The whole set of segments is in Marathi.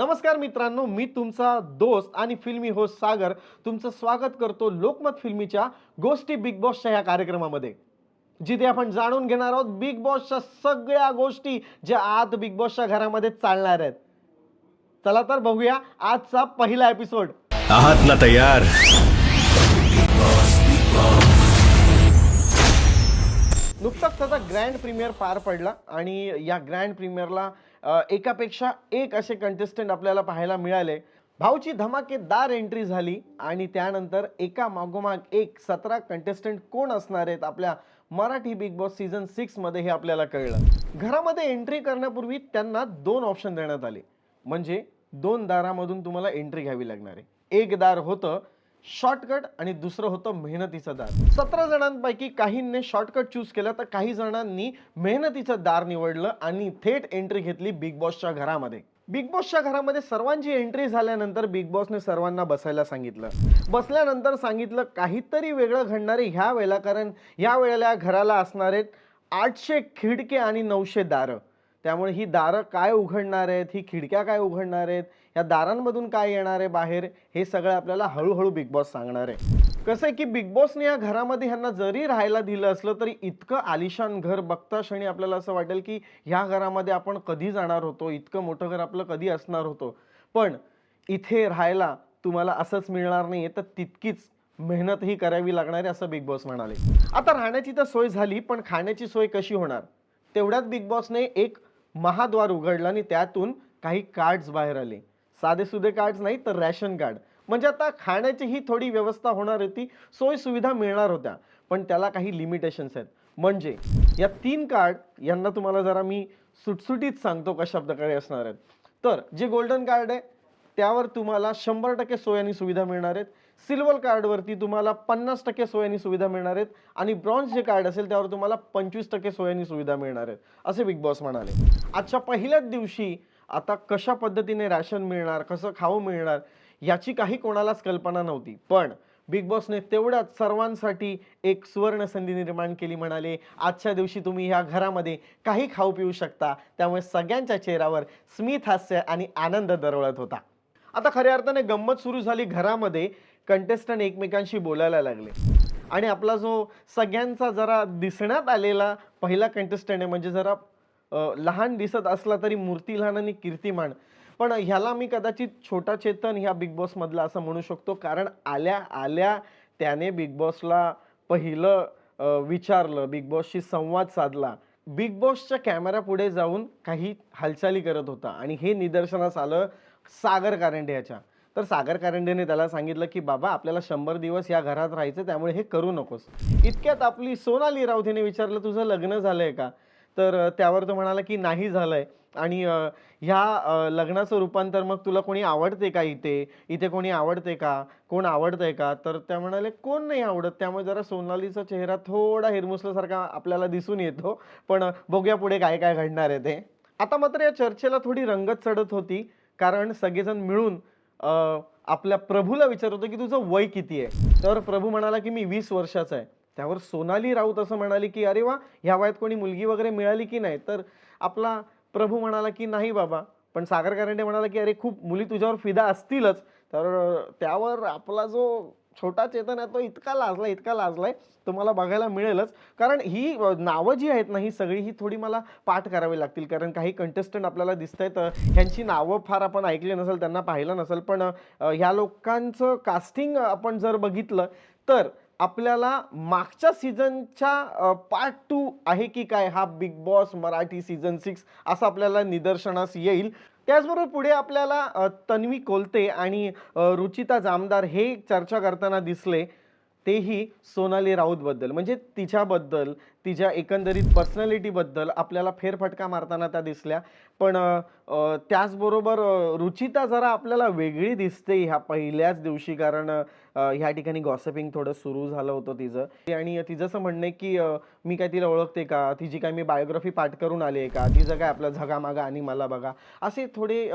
नमस्कार मित्रांनो मी तुमचा दोस्त आणि फिल्मी होस्ट सागर. तुमचं स्वागत करतो लोकमत फिल्मीच्या गोष्टी बिग बॉसच्या या कार्यक्रमामध्ये. जिथे आपण जाणून घेणार आहोत बिग बॉसच्या सगळ्या गोष्टी ज्या आत बिग बॉसच्या घरामध्ये चालणार आहेत. चला तर बघूया आजचा पहिला एपिसोड आहात ना तयार? नुकताच त्याचा ग्रँड प्रीमियर पार पडला आणि या ग्रँड प्रीमियरला एकापेक्षा एक असे कंटेस्टंट आपल्याला पाहायला मिळाले. भाऊची धमाकेदार एंट्री झाली आणि त्यानंतर एका मागोमाग एक सतरा कंटेस्टंट कोण असणार आहेत आपल्या मराठी बिग बॉस सीझन सिक्समध्ये हे आपल्याला कळलं. घरामध्ये एंट्री करण्यापूर्वी त्यांना दोन ऑप्शन देण्यात आले. म्हणजे दोन दारामधून तुम्हाला एंट्री घ्यावी लागणार आहे. एक दार होतं शॉर्टकट आणि दुसरं होतं मेहनतीचं दार. सतरा जणांपैकी काहींनी शॉर्टकट चूज केलं तर काही जणांनी मेहनतीचं दार निवडलं आणि थेट एंट्री घेतली बिग बॉसच्या घरामध्ये. बिग बॉसच्या घरामध्ये सर्वांची एंट्री झाल्यानंतर बिग बॉसने सर्वांना बसायला सांगितलं. बसल्यानंतर सांगितलं काहीतरी वेगळं घडणारे ह्या वेळेला कारण ह्या वेळेला या घराला असणारे आठशे खिडके आणि नऊशे दारं. त्यामुळे ही दारं काय उघडणार आहेत ही खिडक्या काय उघडणार आहेत या दारांमधून काय येणार आहे बाहेर हे सगळं आपल्याला हळूहळू बिग बॉस सांगणार आहे. कसं आहे की बिग बॉसने या घरामध्ये ह्यांना जरी राहायला दिलं असलं तरी इतकं आलिशान घर बघता क्षणी आपल्याला असं वाटेल की ह्या घरामध्ये आपण कधी जाणार होतो इतकं मोठं घर आपलं कधी असणार होतो. पण इथे राहायला तुम्हाला असंच मिळणार नाही तर तितकीच मेहनतही करावी लागणार आहे असं बिग बॉस म्हणाले. आता राहण्याची तर सोय झाली पण खाण्याची सोय कशी होणार? तेवढ्यात बिग बॉसने एक महाद्वार उघडला आणि त्यातून काही कार्ड्स बाहेर आले. साधे सुधे कार्ड्स नाही तर रॅशन कार्ड म्हणजे आता खाण्याची ही थोडी व्यवस्था होणार होती सोय सुविधा मिळणार होत्या पण त्याला काही लिमिटेशन्स आहेत. म्हणजे या तीन कार्ड यांना तुम्हाला जरा मी सुटसुटीत सांगतो कशा प्रकारे असणार आहेत. तर जे गोल्डन कार्ड आहे त्यावर तुम्हाला शंभर टक्के सोय आणि सुविधा मिळणार आहेत. सिल्वर कार्डवरती तुम्हाला पन्नास टक्के सोयानी सुविधा मिळणार आहेत आणि ब्रॉन्झ जे कार्ड असेल त्यावर तुम्हाला पंचवीस टक्के सोयानी सुविधा मिळणार आहेत असे बिग बॉस म्हणाले. आजच्या पहिल्याच दिवशी आता कशा पद्धतीने रॅशन मिळणार कसं खाऊ मिळणार याची काही कोणालाच कल्पना नव्हती. पण बिग बॉसने तेवढ्याच सर्वांसाठी एक सुवर्ण संधी निर्माण केली म्हणाले. आजच्या दिवशी तुम्ही ह्या घरामध्ये काही खाऊ पिऊ शकता. त्यामुळे सगळ्यांच्या चेहऱ्यावर स्मित हास्य आणि आनंद दरवळत होता. आता खऱ्या अर्थाने गंमत सुरू झाली घरामध्ये. कंटेस्टंट एकमेकांशी बोलायला लागले. आणि आपला जो सगळ्यांचा जरा दिसण्यात आलेला पहिला कंटेस्टंट आहे म्हणजे जरा लहान दिसत असला तरी मूर्ती लहान आणि कीर्तिमान. पण ह्याला मी कदाचित छोटा चेतन ह्या बिग बॉसमधला असं म्हणू शकतो कारण आल्या आल्या त्याने बिग बॉसला पहिलं विचारलं बिग बॉसशी संवाद साधला. बिग बॉसच्या कॅमेरा पुढे जाऊन काही हालचाली करत होता आणि हे निदर्शनास आलं सागर कारंडे याच्या तर सागर कारंडेने त्याला सांगितलं की बाबा आपल्याला शंभर दिवस या घरात राहायचं त्यामुळे हे करू नकोस. इतक्यात आपली सोनाली राऊतीने विचारलं तुझं लग्न झालंय का? तर त्यावर तो म्हणाला की नाही झालंय. आणि ह्या लग्नाचं रूपांतर मग तुला कोणी आवडते का इथे? इथे कोणी आवडते का? कोण आवडतंय का? तर त्या म्हणाले कोण नाही आवडत. त्यामुळे जरा सोनालीचा चेहरा थोडा हिरमुसल्यासारखा आपल्याला दिसून येतो. पण बघूया पुढे काय काय घडणार आहे ते. आता मात्र या चर्चेला थोडी रंगत चढत होती कारण सगळेजण मिळून आपल्या प्रभूला विचारतो की तुझं वय किती आहे? तर प्रभू म्हणाला की मी वीस वर्षाचा आहे. त्यावर सोनाली राऊत असं म्हणाली की अरे वा ह्या वयात कोणी मुलगी वगैरे मिळाली की नाही? तर आपला प्रभू म्हणाला की नाही बाबा. पण सागर कारंडे म्हणाला की अरे खूप मुली तुझ्यावर फिदा असतीलच. तर त्यावर आपला जो छोटा चेतन आहे तो इतका लाजला इतका लाजलाय तुम्हाला बघायला मिळेलच. कारण ही नावं जी आहेत ना ही सगळी ही थोडी मला पाठ करावी लागतील. कारण काही कंटेस्टंट आपल्याला दिसत आहेत ह्यांची नावं फार आपण ऐकली नसेल त्यांना पाहिलं नसेल. पण ह्या लोकांचं कास्टिंग आपण जर बघितलं तर आपल्याला मागच्या सीझनच्या पार्ट टू आहे की काय? हा big boss Marathi season six असं आपल्याला निदर्शनास येईल. त्याचबरोबर पुढे आपल्याला तन्वी कोलते आणि रुचिता जामदार हे चर्चा करताना दिसले. तेही सोनाली राऊतबद्दल म्हणजे तिच्याबद्दल तिच्या एकंदरीत पर्सनॅलिटीबद्दल आपल्याला फेरफटका मारताना त्या दिसल्या. पण त्याचबरोबर रुचिता जरा आपल्याला वेगळी दिसते ह्या पहिल्याच दिवशी कारण ह्या ठिकाणी गॉसिपिंग थोडं सुरू झालं होतं तिचं. आणि तिचं असं म्हणणं आहे की मी काय तिला ओळखते का? तिची काय मी बायोग्राफी पाठ करून आली आहे का? तिचं काय आपलं झगामागा आणि मला बघा. असे थोडे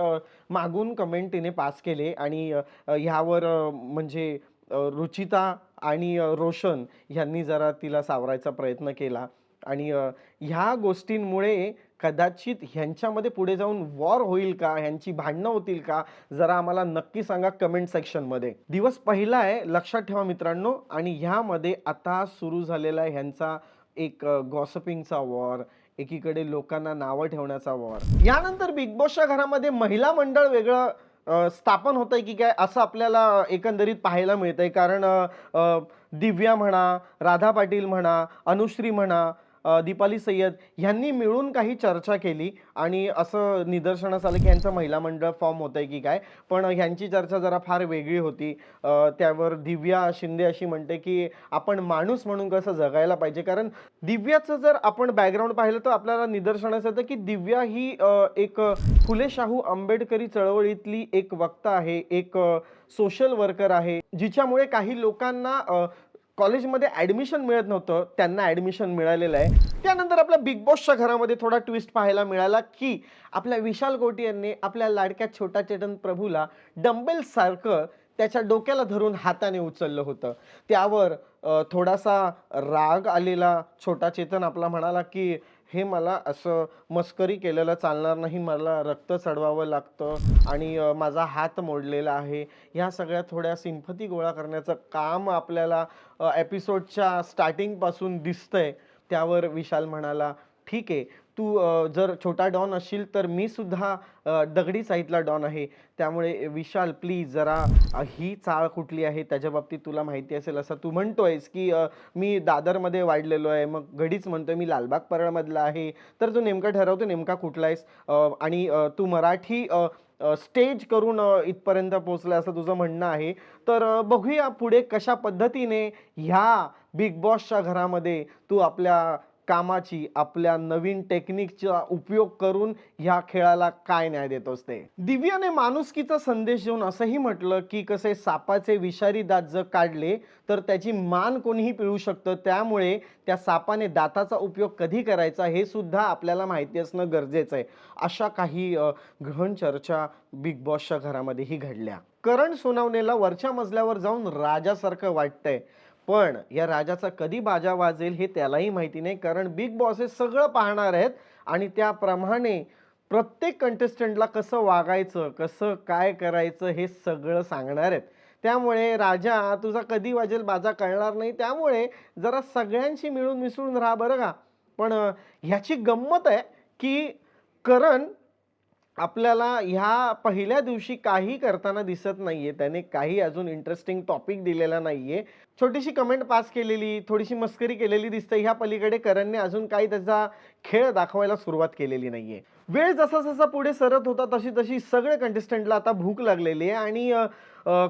मागून कमेंट तिने पास केले आणि ह्यावर म्हणजे रुचिता आणि रोशन ह्यांनी जरा तिला सावरायचा प्रयत्न केला. आणि ह्या गोष्टींमुळे कदाचित ह्यांच्यामध्ये पुढे जाऊन वॉर होईल का? ह्यांची भांडणं होतील का? जरा आम्हाला नक्की सांगा कमेंट सेक्शनमध्ये. दिवस पहिला आहे लक्षात ठेवा मित्रांनो. आणि ह्यामध्ये आता सुरू झालेला आहे ह्यांचा एक गॉसपिंगचा वॉर एकीकडे लोकांना नावं ठेवण्याचा वॉर. यानंतर बिग बॉसच्या घरामध्ये महिला मंडळ वेगळं स्थापन होत आहे की काय असं आपल्याला एकंदरीत पाहायला मिळतं आहे कारण दिव्या म्हणा राधा पाटील म्हणा अनुश्री म्हणा दीपाली सय्यद ह्यांनी मिळून काही चर्चा केली आणि असं निदर्शनास आलं की ह्यांचं महिला मंडळ फॉर्म होत आहे की काय पण ह्यांची चर्चा जरा फार वेगळी होती. त्यावर दिव्या शिंदे अशी म्हणते की आपण माणूस म्हणून कसं जगायला पाहिजे? कारण दिव्याचं जर आपण बॅकग्राऊंड पाहिलं तर आपल्याला निदर्शनास येतं की दिव्या ही एक फुले शाहू आंबेडकरी चळवळीतली एक वक्ता आहे एक सोशल वर्कर आहे जिच्यामुळे काही लोकांना कॉलेजमध्ये ॲडमिशन मिळत नव्हतं त्यांना ॲडमिशन मिळालेलं आहे. त्यानंतर आपल्या बिग बॉसच्या घरामध्ये थोडा ट्विस्ट पाहायला मिळाला की आपल्या विशाल गोटी यांनी आपल्या लाडक्या छोटा चेतन प्रभूला डंबेलसारखं त्याच्या डोक्याला धरून हाताने उचललं होतं. त्यावर थोडासा राग आलेला छोटा चेतन आपला म्हणाला की हे मला असं मस्करी केलेलं चालणार नाही मला रक्त चढवावं लागतं आणि माझा हात मोडलेला आहे. ह्या सगळ्या थोड्या सिंपती गोळा करण्याचं काम आपल्याला एपिसोडच्या स्टार्टिंगपासून दिसतंय त्यावर विशाल म्हणाला ठीक आहे तू जर छोटा डॉन असशील तर मी सुद्धा दगडी साईडला डॉन आहे. त्यामुळे विशाल प्लीज जरा ही चाळ कुठली आहे त्याच्या बाबतीत तुला माहिती असेल असं तू म्हणतोयस की मी दादरमध्ये वाढलेलो आहे मग घडीच म्हणतोय मी लालबाग परळमधला आहे. तर तू नेमका ठरवतो नेमका कुठला आहेस? आणि तू मराठी स्टेज करून इथपर्यंत पोहोचला असं तुझं म्हणणं आहे. तर बघूया पुढे कशा पद्धतीने ह्या बिग बॉसच्या घरामध्ये तू आपल्या कामाची आपल्या नवीन टेक्निकचा उपयोग करून ह्या खेळाला काय न्याय देत असते? दिव्याने माणुसकीचा संदेश देऊन असंही म्हटलं की कसे सापाचे विषारी दात जर काढले तर त्याची मान कोणीही पिळू शकतं. त्यामुळे त्या सापाने दाताचा उपयोग कधी करायचा हे सुद्धा आपल्याला माहिती असणं गरजेचं आहे. अशा काही ग्रहण गहन चर्चा बिग बॉसच्या घरामध्येही घडल्या. करण सोनावणेला वरच्या मजल्यावर जाऊन राजासारखं वाटतंय. पण या राजाचा कधी बाजा वाजेल हे त्यालाही माहिती नाही कारण बिग बॉस हे सगळं पाहणार आहेत आणि त्याप्रमाणे प्रत्येक कंटेस्टंटला कसं वागायचं कसं काय करायचं हे सगळं सांगणार आहेत. त्यामुळे राजा तुझा कधी वाजेल बाजा कळणार नाही. त्यामुळे जरा सगळ्यांशी मिळून मिसळून राहा बरं का. पण ह्याची गंमत आहे की करण आपल्याला ह्या पहिल्या दिवशी काही करताना दिसत नाहीये. त्याने काही अजून इंटरेस्टिंग टॉपिक दिलेला नाहीये. छोटीशी कमेंट पास केलेली थोडीशी मस्करी केलेली दिसते. ह्या पलीकडे करणने अजून काही त्याचा खेळ दाखवायला सुरुवात केलेली नाहीये. वेळ जसा जसा पुढे सरत होता तशी तशी सगळे कंटेस्टंटला आता भूक लागलेली आहे. आणि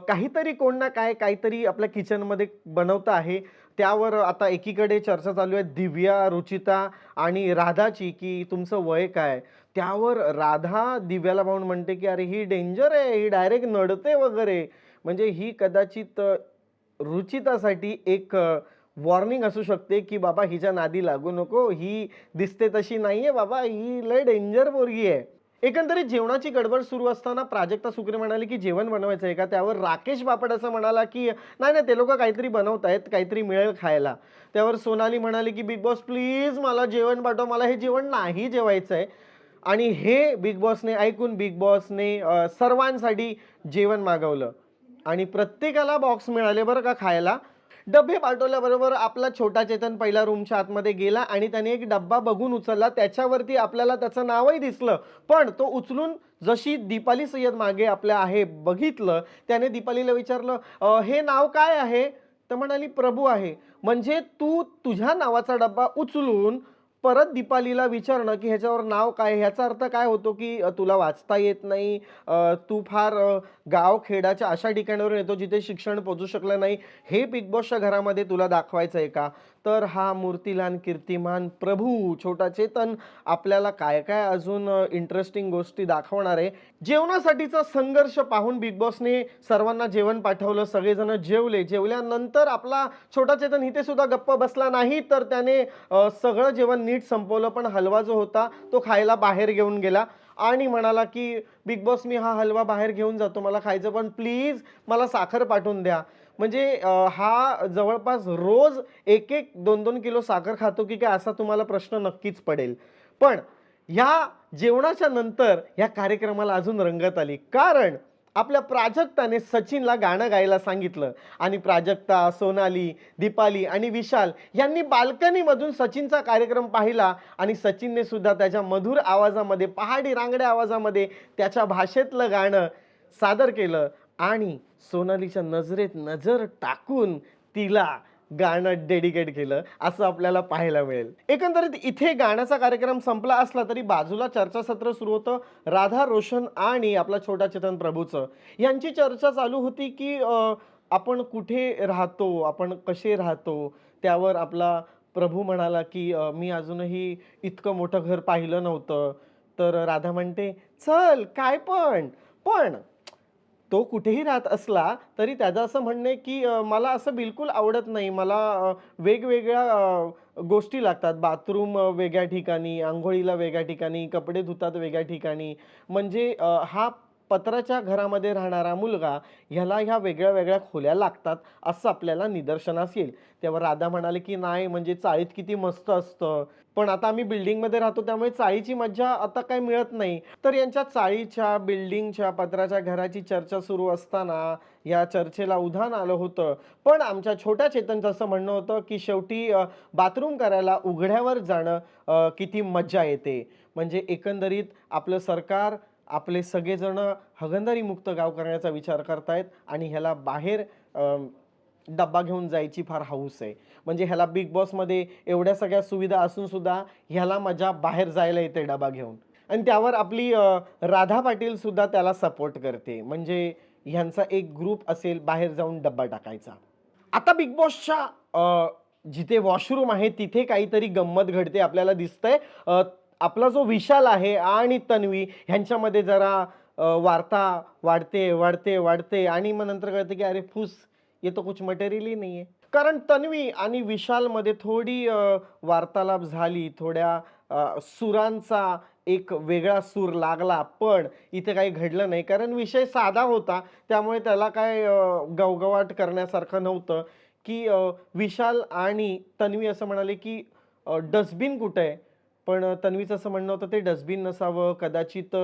काहीतरी कोण ना काय काहीतरी आपल्या किचनमध्ये बनवतं आहे. त्यावर आता एकीकडे चर्चा चालू आहे. दिव्या रुचिता आणि राधाची की तुमचं वय काय? त्यावर राधा दिव्याला पाहून म्हणते की अरे ही डेंजर आहे. ही डायरेक्ट नडते वगैरे. म्हणजे ही कदाचित रुचितासाठी एक वॉर्निंग असू शकते की बाबा हिच्या नादी लागू नको. ही दिसते तशी नाहीये बाबा. ही लय डेंजर पोरगी आहे. एकंदरीत जेवणाची गडबड सुरू असताना प्राजक्ता सुक्रे म्हणाले की जेवण बनवायचं आहे का? त्यावर राकेश बापट असं म्हणाला की नाही नाही ते लोक काहीतरी बनवतायत काहीतरी मिळेल खायला. त्यावर सोनाली म्हणाली की बिग बॉस प्लीज मला जेवण पाठव. मला हे जेवण नाही जेवायचं आहे आणि हे बिग बॉसने ऐकून बिग बॉसने सर्वांसाठी जेवण मागवलं. आणि प्रत्येकाला बॉक्स मिळाले बरं का खायला. डबे पाठवल्याबरोबर आपला छोटा चेतन पहिला रूमच्या आतमध्ये गेला आणि त्याने एक डब्बा बघून उचलला. त्याच्यावरती आपल्याला त्याचं नावही दिसलं. पण तो उचलून जशी दीपाली सय्यद मागे आपल्या आहे बघितलं त्याने दीपालीला विचारलं हे नाव काय आहे? तर म्हणाली प्रभू आहे. म्हणजे तू तुझ्या नावाचा डब्बा उचलून परत दीपालीला विचारणं की ह्याच्यावर नाव काय ह्याचा अर्थ काय होतो की तुला वाचता येत नाही तू फार गाव खेडाच्या अशा ठिकाणावर येतो जिथे शिक्षण पोचू शकलं नाही. हे बिग बॉसच्या घरामध्ये तुला दाखवायचं आहे का? तर हा मूर्तिलान कीर्तिमान प्रभू. छोटा चेतन आपल्याला काय काय अजून इंटरेस्टिंग गोष्टी दाखवणार आहे? जेवणासाठीचा संघर्ष पाहून बिग बॉसने सर्वांना जेवण पाठवलं सगळेजण जेवले. जेवल्यानंतर आपला छोटा चेतन इथे सुद्धा गप्प बसला नाही तर त्याने सगळं जेवण नीट संपवलं पण हलवा जो होता तो खायला बाहेर घेऊन गेला. आणि म्हणाला की बिग बॉस मी हा हलवा बाहेर घेऊन जातो मला खायचं पण प्लीज मला साखर पाठवून द्या. म्हणजे हा जवळपास रोज एक एक दोन दोन किलो साखर खातो की काय असा तुम्हाला प्रश्न नक्कीच पडेल. पण ह्या जेवणाच्या नंतर ह्या कार्यक्रमाला अजून रंगत आली. कारण आपल्या प्राजक्ताने सचिनला गाणं गायला सांगितलं. आणि प्राजक्ता सोनाली दीपाली आणि विशाल यांनी बाल्कनीमधून सचिनचा कार्यक्रम पाहिला. आणि सचिनने सुद्धा त्याच्या मधुर आवाजामध्ये पहाडी रांगड्या आवाजामध्ये त्याच्या भाषेतलं गाणं सादर केलं. आणि सोनालीच्या नजरेत नजर टाकून तिला गाणं डेडिकेट केलं असं आपल्याला पाहायला मिळेल. एकंदरीत इथे गाण्याचा कार्यक्रम संपला असला तरी बाजूला चर्चासत्र सुरू होतं. राधा रोशन आणि आपला छोटा चेतन प्रभूचं. यांची चर्चा चालू होती की आपण कुठे राहतो आपण कसे राहतो? त्यावर आपला प्रभू म्हणाला की मी अजूनही इतकं मोठं घर पाहिलं नव्हतं. तर राधा म्हणते चल काय पण पण तो कुठेही राहत असला तरी त्याचं असं म्हणणं आहे की मला असं बिलकुल आवडत नाही. मला वेगवेगळ्या गोष्टी लागतात. बाथरूम वेगळ्या ठिकाणी आंघोळीला वेगळ्या ठिकाणी कपडे धुतात वेगळ्या ठिकाणी. म्हणजे हा पत्राच्या घरामध्ये राहणारा मुलगा ह्याला ह्या वेगळ्या वेगळ्या खोल्या लागतात असं आपल्याला निदर्शनास येईल. तेव्हा राधा म्हणाले की नाही म्हणजे चाळीत किती मस्त असतं. पण आता आम्ही बिल्डिंगमध्ये राहतो त्यामुळे चाळीची मज्जा आता काय मिळत नाही. तर यांच्या चाळीच्या बिल्डिंगच्या पत्राच्या घराची चर्चा सुरू असताना या चर्चेला उधाण आलं होतं. पण आमच्या छोट्या चेतनचं असं म्हणणं होतं की शेवटी बाथरूम करायला उघड्यावर जाणं किती मज्जा येते. म्हणजे एकंदरीत आपलं सरकार आपले सगळेजण हगंदारी मुक्त गाव करण्याचा विचार करतायत आणि ह्याला बाहेर डब्बा घेऊन जायची फार हाऊस आहे. म्हणजे ह्याला बिग बॉसमध्ये एवढ्या सगळ्या सुविधा असूनसुद्धा ह्याला मजा बाहेर जायला येते डबा घेऊन. आणि त्यावर आपली राधा पाटीलसुद्धा त्याला सपोर्ट करते. म्हणजे ह्यांचा एक ग्रुप असेल बाहेर जाऊन डब्बा टाकायचा. आता बिग बॉसच्या जिथे वॉशरूम आहे तिथे काहीतरी गंमत घडते आपल्याला दिसतंय. आपला जो विशाल आहे आणि तन्वी ह्यांच्यामध्ये जरा वार्ता वाढते वाढते वाढते आणि मग नंतर कळते की अरे फुस ये तो कुछ मटेरियल ही नाही आहे कारण तन्वी आणि विशालमध्ये थोडी वार्तालाप झाली थोड्या सुरांचा एक वेगळा सूर लागला पण इथे काही घडलं नाही. कारण विषय साधा होता त्यामुळे त्याला काय गवगवाट करण्यासारखं नव्हतं की विशाल आणि तन्वी असं म्हणाले की डस्टबिन कुठं आहे? पण तन्वीचं असं म्हणणं होतं ते डस्टबिन नसावं कदाचित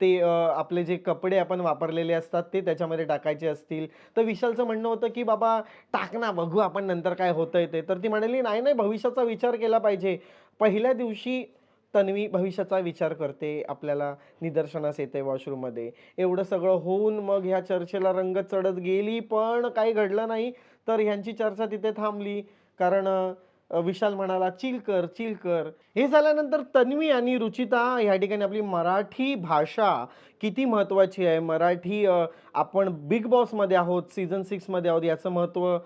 ते आपले जे कपडे आपण वापरलेले असतात ते त्याच्यामध्ये टाकायचे असतील. तर विशालचं म्हणणं होतं की बाबा टाक ना बघू आपण नंतर काय होतंय ते. तर ती म्हणाली नाही नाही भविष्याचा विचार केला पाहिजे. पहिल्या दिवशी तन्वी भविष्याचा विचार करते आपल्याला निदर्शनास येते वॉशरूममध्ये. एवढं सगळं होऊन मग ह्या चर्चेला रंग चढत गेली पण काही घडलं नाही. तर ह्यांची चर्चा तिथे थांबली. कारण विशाल म्हणाला चिल कर चिल कर. हे झाल्यानंतर तन्वी आणि रुचिता ह्या ठिकाणी आपली मराठी भाषा किती महत्त्वाची आहे? मराठी आपण बिग बॉसमध्ये आहोत सीझन सिक्समध्ये आहोत याचं महत्त्व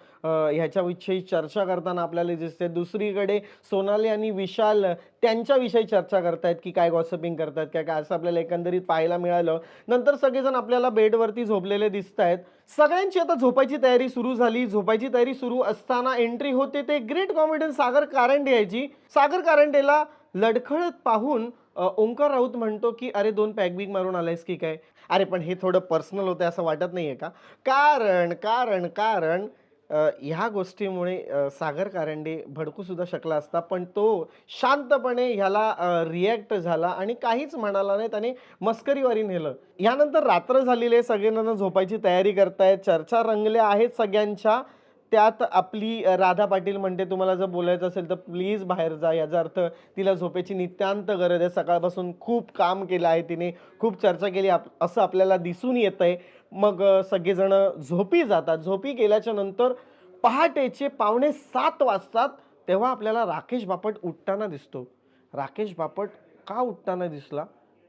ह्याच्याविषयी चर्चा करताना आपल्याला दिसते दुसरीकडे सोनाली आणि विशाल त्यांच्याविषयी चर्चा करतायत की काय गॉसिपिंग करतायत काय काय असं आपल्याला एकंदरीत पाहायला मिळालं. नंतर सगळेजण आपल्याला बेडवरती झोपलेले दिसत आहेत सगळ्यांची आता झोपायची तयारी सुरू झाली. झोपायची तयारी सुरू असताना एंट्री होते ते ग्रेट कॉमेडियन सागर कारंडे यायची. सागर कारंडेला लडखळत पाहून ओंकार राऊत म्हणतो की अरे दोन पॅक बिग मारून आलायस की काय? अरे पण हे थोडं पर्सनल होतं असं वाटत नाही आहे का? कारण कारण कारण ह्या गोष्टीमुळे सागर कारंडे भडकूसुद्धा शकला असता पण तो शांतपणे ह्याला रिॲक्ट झाला आणि काहीच म्हणाला नाही. त्याने मस्करीवारी नेलं. यानंतर रात्र झालेली आहे. सगळेजण झोपायची तयारी करतायत. चर्चा रंगल्या आहेत सगळ्यांच्या. त्यात आपली राधा पाटील म्हणते तुम्हाला जर बोलायचं असेल तर प्लीज बाहेर जा. याचा अर्थ तिला झोपेची नितांत गरज आहे. सकाळपासून खूप काम केलं आहे तिने खूप चर्चा केली. आप असं आपल्याला दिसून येत आहे मग सगळेजणं सगळेजण झोपी जातात. झोपी गेल्याच्यानंतर पहाटेचे पावणे सात वाजतात तेव्हा आपल्याला राकेश बापट उठताना दिसतो. राकेश बापट का उठताना दिसला?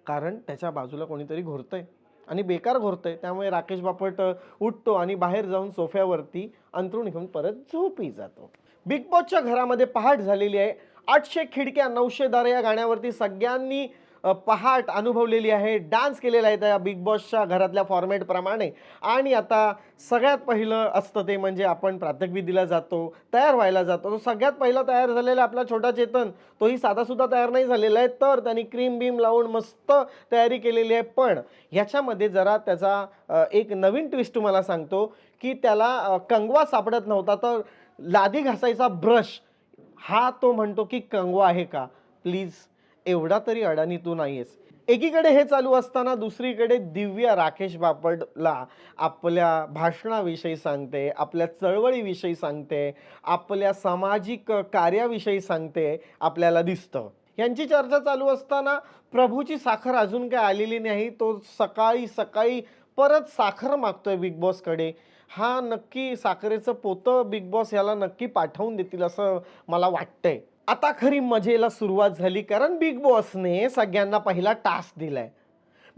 कारण त्याच्या बाजूला कोणीतरी घोरतंय. आणि बेकार घोरतंय. त्यामुळे राकेश बापट उठतो आणि बाहेर जाऊन सोफ्यावरती अंथरूण घेऊन परत झोपी जातो. बिग बॉसच्या घरामध्ये पहाट झालेली आहे. आठशे खिडक्या नऊशे दार या गाण्यावरती सगळ्यांनी पहाट अनुभवलेली आहे. डान्स केलेला आहे त्या बिग बॉसच्या घरातल्या फॉर्मॅटप्रमाणे आणि आता सगळ्यात पहिलं असतं ते म्हणजे आपण प्रात्यक्षविधीला जातो तयार व्हायला जातो. तो सगळ्यात पहिला तयार झालेला आपला छोटा चेतन. तोही साधासुद्धा तयार नाही झालेला आहे तर त्यांनी क्रीम बीम लावून मस्त तयारी केलेली आहे. पण ह्याच्यामध्ये जरा त्याचा एक नवीन ट्विस्ट तुम्हाला सांगतो की त्याला कंगवा सापडत नव्हता तर लादी घासायचा ब्रश हा तो म्हणतो की कंगवा आहे का? प्लीज एवढा तरी अडाणी तू नाहीयेस. एकीकडे हे चालू असताना दुसरीकडे दिव्या राकेश बापडला आपल्या भाषणाविषयी सांगते आपल्या चळवळीविषयी सांगते आपल्या सामाजिक कार्याविषयी सांगते आपल्याला दिसतं. यांची चर्चा चालू असताना प्रभूची साखर अजून काय आलेली नाही तो सकाळी सकाळी परत साखर मागतोय बिग बॉसकडे हा नक्की साखरेचं पोतं बिग बॉस याला नक्की पाठवून देतील असं मला वाटतंय. आता खरी मजेला सुरुवात झाली कारण बिग बॉसने सगळ्यांना पहिला टास्क दिलाय.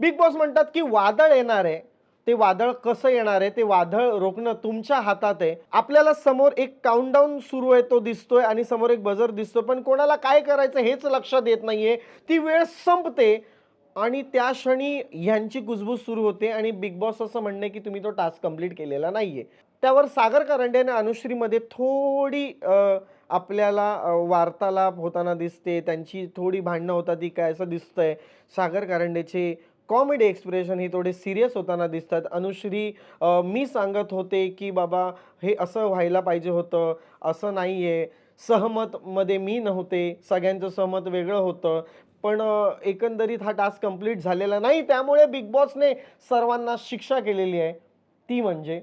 बिग बॉस म्हणतात की वादळ येणार आहे. ते वादळ कसं येणार आहे? ते वादळ रोखणं तुमच्या हातात आहे. आपल्याला समोर एक काउंटडाऊन सुरू आहे तो दिसतोय आणि समोर एक बजर दिसतोय. पण कोणाला काय करायचं हेच लक्षात येत नाहीये. ती वेळ संपते आणि त्या क्षणी ह्यांची कुजबूज सुरू होते आणि बिग बॉस असं म्हणणे की तुम्ही तो टास्क कंप्लीट केलेला नाहीये. त्यावर सागर करंडेने अनुश्रीमध्ये थोडी आपल्याला वार्तालाप होताना दिसते त्यांची थोडी भांडणं होतात ती काय असं दिसतंय. सागर करंडेचे कॉमेडी एक्सप्रेशन हे थोडे सिरियस होताना दिसतात. अनुश्री मी सांगत होते की बाबा हे असं व्हायला पाहिजे होतं असं नाही आहे सहमतमध्ये मी नव्हते. सगळ्यांचं सहमत वेगळं होतं. पण एकंदरीत हा टास्क कंप्लीट झालेला नाही. त्यामुळे बिग बॉसने सर्वांना शिक्षा केलेली आहे. ती म्हणजे?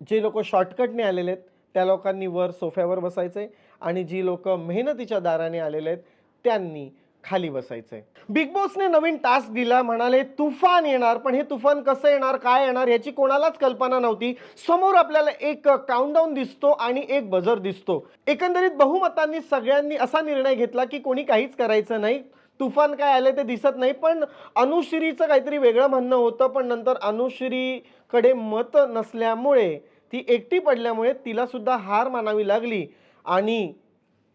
जे लोक शॉर्टकटने आलेले आहेत त्या लोकांनी वर सोफ्यावर बसायचंय आणि जी लोक मेहनतीच्या दाराने आलेले आहेत त्यांनी खाली बसायचंय. बिग बॉसने नवीन टास्क दिला म्हणाले तुफान येणार पण हे तुफान कसं येणार काय येणार याची कोणालाच कल्पना नव्हती. समोर आपल्याला एक काउंटडाऊन दिसतो आणि एक बजर दिसतो. एकंदरीत बहुमतांनी सगळ्यांनी असा निर्णय घेतला की कोणी काहीच करायचं नाही. तुफान काय आले ते दिसत नाही पण अनुश्रीचं काहीतरी वेगळं म्हणणं होतं पण नंतर अनुश्रीकडे मत नसल्यामुळे ती एकटी पडल्यामुळे तिलासुद्धा हार मानावी लागली आणि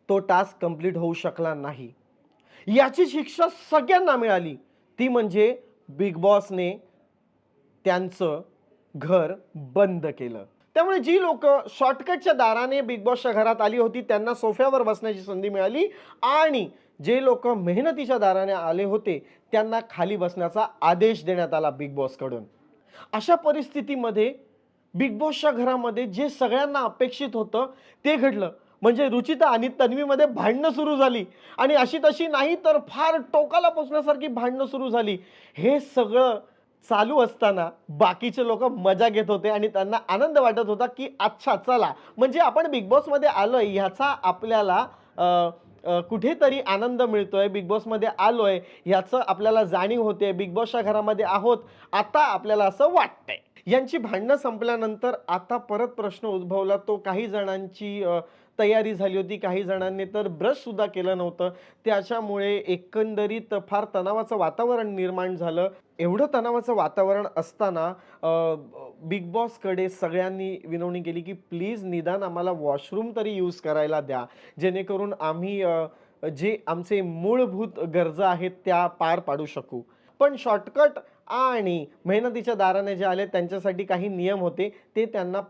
तो टास्क कंप्लीट होऊ शकला नाही. याची शिक्षा सगळ्यांना मिळाली. ती म्हणजे बिग बॉसने त्यांचं घर बंद केलं. त्यामुळे जी लोक शॉर्टकटच्या दाराने बिग बॉसच्या घरात आली होती त्यांना सोफ्यावर बसण्याची संधी मिळाली आणि जे लोक मेहनतीच्या दाराने आले होते त्यांना खाली बसण्याचा आदेश देण्यात आला बिग बॉसकडून अशा परिस्थितीमध्ये बिग बॉसच्या घरामध्ये जे सगळ्यांना अपेक्षित होतं ते घडलं. म्हणजे रुचिता आणि तन्वीमध्ये भांडणं सुरू झाली. आणि अशी तशी नाही तर फार टोकाला पोचण्यासारखी भांडणं सुरू झाली. हे सगळं चालू असताना बाकीचे लोक मजा घेत होते आणि त्यांना आनंद वाटत होता की अच्छा चला. म्हणजे आपण बिग बॉसमध्ये आलोय ह्याचा आपल्याला कुठेतरी आनंद मिळतोय बिग बॉसमध्ये आलोय ह्याचं आपल्याला जाणीव होते बिग बॉसच्या घरामध्ये आहोत आता आपल्याला असं वाटतंय. यांची भांडणं संपल्यानंतर आता परत प्रश्न उद्भवला तो काही जणांची तयारी झाली होती काही जणांनी तर ब्रशसुद्धा केलं नव्हतं. त्याच्यामुळे एकंदरीत फार तणावाचं वातावरण निर्माण झालं. एवढं तणावाचं वातावरण असताना बिग बॉसकडे सगळ्यांनी विनवणी केली की प्लीज निदान आम्हाला वॉशरूम तरी यूज करायला द्या. जेणेकरून आम्ही जे आमचे मूलभूत गरजा आहेत त्या पार पाडू शकू. पण शॉर्टकट आणि मेहनतीच्या दाराने जे आले त्यांच्यासाठी काही नियम होते. ते त्यांना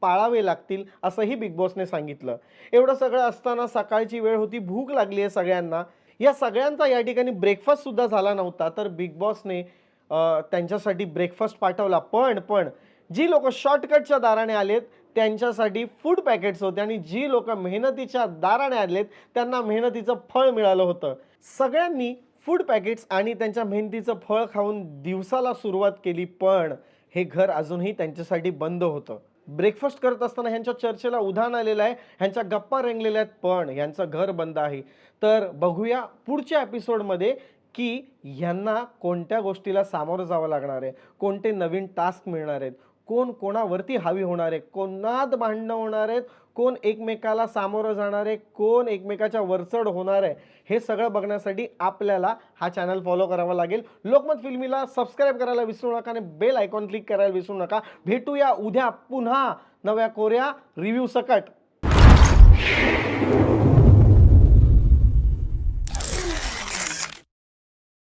पाळावे लागतील असंही बिग बॉसने सांगितलं. एवढं सगळं असताना सकाळची वेळ होती भूक लागली आहे सगळ्यांना. या सगळ्यांचा या ठिकाणी ब्रेकफास्टसुद्धा झाला नव्हता तर बिग बॉसने त्यांच्यासाठी ब्रेकफास्ट पाठवला. पण पण जी लोक शॉर्टकटच्या दाराने आलेत त्यांच्यासाठी फूड पॅकेट्स होते आणि जी लोक मेहनतीच्या दाराने आलेत त्यांना मेहनतीचं फळ मिळालं होतं. सगळ्यांनी फूड पॅकेट्स आणि त्यांच्या मेहनतीचं फळ खाऊन दिवसाला सुरुवात केली पण हे घर अजूनही त्यांच्यासाठी बंद होतं. ब्रेकफास्ट करत असताना ह्यांच्या चर्चेला उधाण आलेलं आहे ह्यांच्या गप्पा रेंगलेल्या आहेत पण ह्यांचं घर बंद आहे. तर बघूया पुढच्या एपिसोडमध्ये की ह्यांना कोणत्या गोष्टीला सामोरं जावं लागणार आहे कोणते नवीन टास्क मिळणार आहेत. कोण कोणावरती हावी होणार आहे? कोणात भांडणं होणार आहेत? कोण एकमेकाला सामोरं जाणार आहे? कोण एकमेकाच्या वरचढ होणार आहे? हे सगळं बघण्यासाठी आपल्याला हा चॅनल फॉलो करावा लागेल. लोकमत फिल्मीला सबस्क्राईब करायला विसरू नका आणि बेल आयकॉन क्लिक करायला विसरू नका. भेटूया उद्या पुन्हा नव्या कोऱ्या रिव्ह्यू सकट.